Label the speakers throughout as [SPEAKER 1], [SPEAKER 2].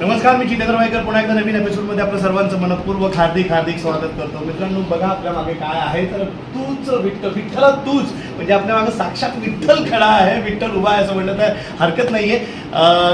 [SPEAKER 1] नमस्कार मी जितेंद्र वायकर. पुन्हा एकदा नवीन एपिसोडमध्ये आपलं सर्वांचं मनपूर्वक हार्दिक हार्दिक स्वागत करतो. मित्रांनो बघा आपल्या मागे काय आहे. तर तूच विठ्ठल विठ्ठला तूच. म्हणजे आपल्या मागे साक्षात विठ्ठल खडा आहे विठ्ठल उभा आहे असं म्हटलं तर हरकत नाही आहे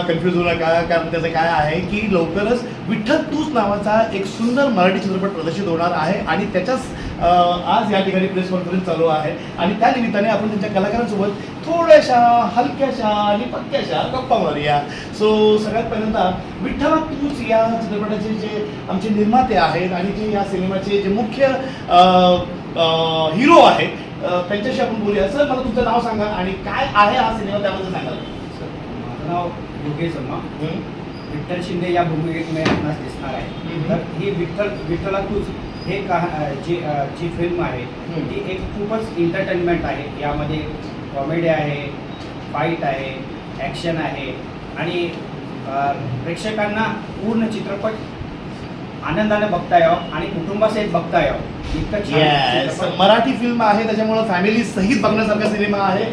[SPEAKER 1] कन्फ्यूज होऊ नका कारण त्याचं काय आहे की लवकरच विठ्ठल तूच नावाचा एक सुंदर मराठी चित्रपट प्रदर्शित होणार आहे आणि त्याच्याच आज या ठिकाणी प्रेस कॉन्फरन्स चालू आहे. आणि त्या निमित्ताने आपण त्यांच्या कलाकारांसोबत थोड्याशा हलक्याशा आणि पक्क्याशा गप्पा मारूया. सो सगळ्यात पहिल्यांदा विठ्ठला तूच या चित्रपटाचे जे आमचे निर्माते आहेत आणि जे या सिनेमाचे जे मुख्य हिरो आहेत त्यांच्याशी आपण बोलूया सर मला तुमचं नाव सांगा आणि काय आहे हा सिनेमा त्याबद्दल सांगा
[SPEAKER 2] माझं नाव योगेश शर्मा? विठ्ठल शिंदे या भूमिकेत मी आपणास दिसणार आहे. तर ही विठ्ठल विठ्ठला तूच हे का जी जी फिल्म आहे. ती एक खूपच एंटरटेनमेंट आहे यामध्ये कॉमेडी आहे फाईट आहे ॲक्शन आहे आणि प्रेक्षकांना पूर्ण चित्रपट आनंदाने बघता यावं आणि कुटुंबासहित बघता यावं इतकं छान
[SPEAKER 1] Yes.
[SPEAKER 2] चित्रपट-
[SPEAKER 1] मराठी फिल्म आहे त्याच्यामुळं फॅमिली सहित बघण्यासारखा सिनेमा आहे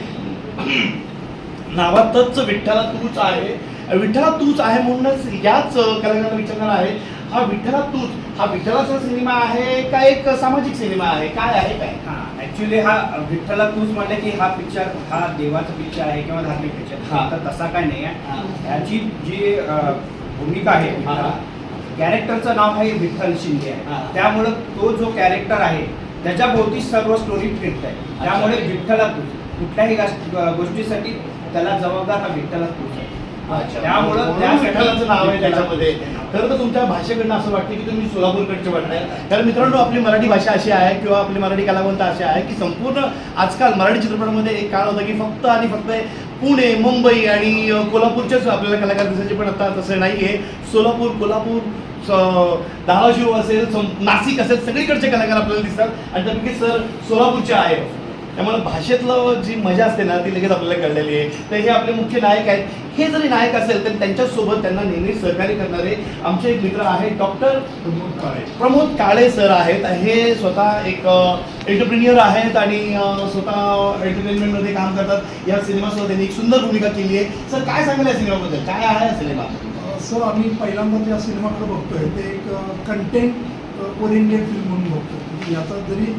[SPEAKER 1] नावातच विठ्ठला तूच आहे विठ्ठला तूच आहे म्हणूनच याच कलाकारांना विचारणार आहे हा विठ्ठला तूच हा विठ्ठलाचा सिनेमा आहे का एक सामाजिक सिनेमा आहे काय आहे काय
[SPEAKER 2] हा ऍक्च्युली हा विठ्ठला तूच म्हणले की हा पिक्चर हा देवाचा पिक्चर आहे किंवा धार्मिक
[SPEAKER 1] हा.
[SPEAKER 2] पिक्चर तर तसा काय नाही आहे
[SPEAKER 1] हा.
[SPEAKER 2] याची जी अ, भूमिका आहे
[SPEAKER 1] हा.
[SPEAKER 2] कॅरेक्टरचं नाव आहे विठ्ठल शिंदे. आहे त्यामुळं तो जो कॅरेक्टर आहे त्याच्या भोवती सर्व स्टोरी फिरत आहे त्यामुळे विठ्ठला कुठल्याही गोष्टीसाठी त्याला जबाबदार हा विठ्ठला तूच आहे त्यामुळं
[SPEAKER 1] विठ्ठलाचं नाव आहे त्याच्यामध्ये. खरं तर तुमच्या भाषेकडनं असं वाटतं की तुम्ही सोलापूरकडचे वाटताय कारण मित्रांनो आपली मराठी भाषा अशी आहे किंवा आपली मराठी कलावंत अशी आहे की संपूर्ण आजकाल मराठी चित्रपटामध्ये एक काळ होता की फक्त आणि फक्त पुणे मुंबई आणि कोल्हापूरच्याच आपल्याला कलाकार दिसायचे पण आता तसं नाही आहे सोलापूर कोल्हापूर स- धाराशिव असेल नाशिक असेल सगळीकडचे कलाकार आपल्याला दिसतात. आणि त्यापैकी सर सोलापूरचे आहे त्यामुळे भाषेतलं जी मजा असते ना ती लगेच आपल्याला कळलेली आहे. तर हे आपले मुख्य नायक आहेत. हे जरी नायक असेल तर त्यांच्यासोबत त्यांना नेहमी सहकार्य करणारे आमचे एक मित्र आहेत डॉक्टर प्रमोद काळे. सर आहेत. हे स्वतः एक एंटरप्रिन्युअर आहेत आणि स्वतः एंटरटेनमेंटमध्ये काम करतात. या सिनेमासोबत त्यांनी एक सुंदर भूमिका केली आहे. सर काय सांगाल या सिनेमाबद्दल? काय आहे सिनेमा
[SPEAKER 3] सर आम्ही पहिल्यांदा ज्या सिनेमाकडे बघतोय. ते एक कंटेंट ओरिएंटेड फिल्म म्हणून बघतो म्हणजे याचा जरी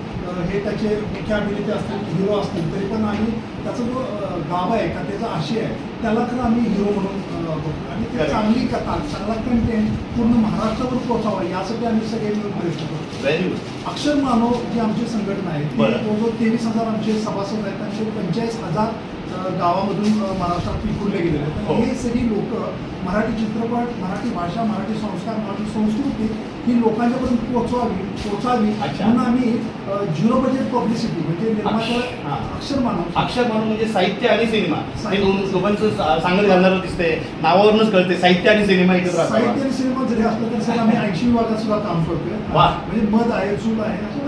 [SPEAKER 3] हे त्याचे मुख्य अभिनेते असतील हिरो असतील तरी पण आम्ही त्याचा जो गाभा आहे का त्याचा आशय आहे त्याला तर आम्ही हिरो म्हणून बघतो आणि ते. चांगली कथा चांगला कंटेंट पूर्ण महाराष्ट्रावर पोहोचावा यासाठी आम्ही सगळे मिळून प्रयत्न करतो अक्षर मानव जी आमची संघटना आहे ती. जवळजवळ तेवीस हजार आमचे सभासद आहेत आणि पंचेचाळीस हजार गावामधून महाराष्ट्रात विखुरले गेलेले आहेत
[SPEAKER 1] हो.
[SPEAKER 3] हे सगळी लोक मराठी चित्रपट मराठी भाषा मराठी संस्कार मराठी संस्कृती ही लोकांच्यापर्यंत पोहोचवावी पोहोचावी
[SPEAKER 1] अच्छा.
[SPEAKER 3] म्हणून आम्ही झिरो बजेट पब्लिसिटी म्हणजे निर्माता. अक्षर मानव.
[SPEAKER 1] अक्षर म्हणून म्हणजे साहित्य आणि सिनेमा. हे. दोन सा- सांगत घालणारं दिसतंय. नावावरूनच कळते साहित्य आणि सिनेमा एकत्र
[SPEAKER 3] साहित्य. आणि सिनेमा जरी असलं तरी सर आम्ही ऐंशी विभागात सुद्धा काम करतोय. म्हणजे मध आहे चूल आहे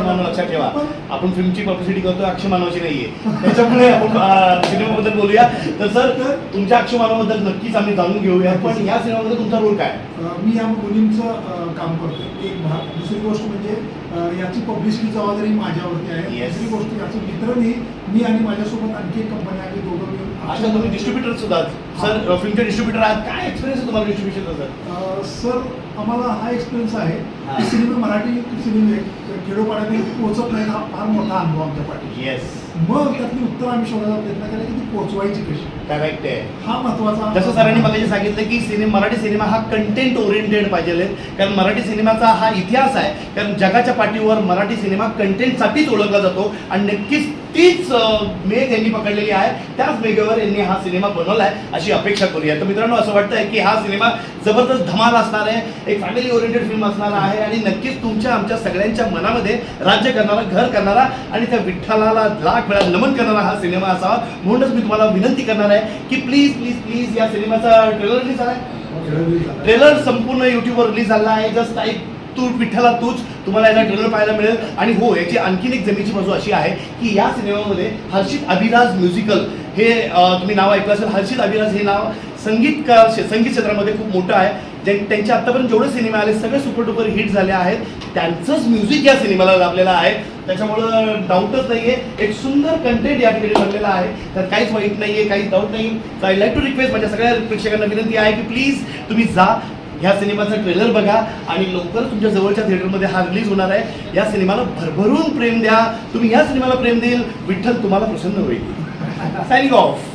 [SPEAKER 1] मानव लक्षात ठेवा.
[SPEAKER 3] पण
[SPEAKER 1] आपण फिल्मची पब्लिसिटी करतो अक्षय मानवाची नाहीये. त्याच्यामुळे आपण सिनेमाबद्दल बोलूया. तर सर तुमच्या अक्षय मानवाबद्दल नक्कीच आम्ही जाणून घेऊया. पण या सिनेमामध्ये तुमचा रोल काय?
[SPEAKER 3] मी या मुलींचं काम करतोय. एक भाग दुसरी गोष्ट म्हणजे याची पब्लिसिटी जबाबदारी माझ्यावरती आहे. दुसरी गोष्ट याचं वितरणही मी आणि माझ्यासोबत आणखी एक कंपनी आहे. दोघं मिळून
[SPEAKER 1] तुम्ही डिस्ट्रीब्युटर सुद्धा. सर फिल्मचे डिस्ट्रीब्युटर आहात. काय एक्सपिरियन्स आहे तुम्हाला डिस्ट्रीब्युशनचा सर
[SPEAKER 3] सर आम्हाला हा एक्सपिरियन्स आहे. सिनेमा मराठी सिनेमे खेडोपाड्याने पोहोचत नाही हा फार मोठा अनुभव आमच्या पाठी
[SPEAKER 1] येस
[SPEAKER 3] मग त्यातली उत्तर आम्ही शोधायचा प्रयत्न केला की ती पोहोचवायची कशी.
[SPEAKER 1] करेक्ट आहे.
[SPEAKER 3] हा महत्त्वाचा
[SPEAKER 1] जसं सरांनी मगाशी सांगितलं की सिनेमा मराठी सिनेमा हा कंटेंट ओरिएंटेड पाहिजे. कारण मराठी सिनेमाचा हा इतिहास आहे. कारण जगाच्या पाठीवर मराठी सिनेमा कंटेंटसाठीच ओळखला जातो. आणि नक्कीच तीच मेघ यांनी पकडलेली आहे. त्याच मेघेवर यांनी हा सिनेमा बनवला आहे अशी अपेक्षा करूया. तर मित्रांनो असं वाटतंय की हा सिनेमा जबरदस्त धमाल असणार आहे. एक फॅमिली ओरिएंटेड फिल्म असणार आहे. आणि नक्कीच तुमच्या आमच्या सगळ्यांच्या मनामध्ये राज्य करणारा घर करणारा आणि त्या विठ्ठलाला लाख वेळा नमन करणारा हा सिनेमा असावा. म्हणूनच मी तुम्हाला विनंती करणार आहे की प्लीज प्लीज प्लीज या सिनेमाचा ट्रेलर रिलीज झाला आहे ट्रेलर संपूर्ण युट्यूबवर रिलीज झाला आहे. जस्ट टाईप तू विठ्ठला तूच तुम्हाला याला ट्रेलर पाहायला मिळेल. आणि हो याची आणखीन एक जमीची बाजू अशी आहे की या सिनेमामध्ये हर्षित अभिराज म्युझिकल हे तुम्ही नाव ऐकलं असेल. हर्षित अभिराज हे नाव संगीतकार संगीत क्षेत्रामध्ये खूप मोठं आहे. जे त्यांचे आत्तापर्यंत जेवढे सिनेमे आले सगळे सुपर डुपर हिट झाले आहेत. त्यांचंच म्युझिक या सिनेमाला लाभलेलं आहे. त्याच्यामुळं डाऊटच नाही आहे एक सुंदर कंटेंट या ठिकाणी बनलेला आहे. त्यात काहीच वाईट नाही आहे काहीच डाऊट नाही. तर आय लाईक टू रिक्वेस्ट माझ्या सगळ्या प्रेक्षकांना विनंती आहे की प्लीज तुम्ही जा. ह्या सिनेमाचा ट्रेलर बघा आणि लवकर तुमच्या जवळच्या थिएटरमध्ये हा रिलीज होणार आहे. या सिनेमाला भरभरून प्रेम द्या. तुम्ही या सिनेमाला प्रेम देईल. विठ्ठल तुम्हाला प्रसन्न होईल. Signing off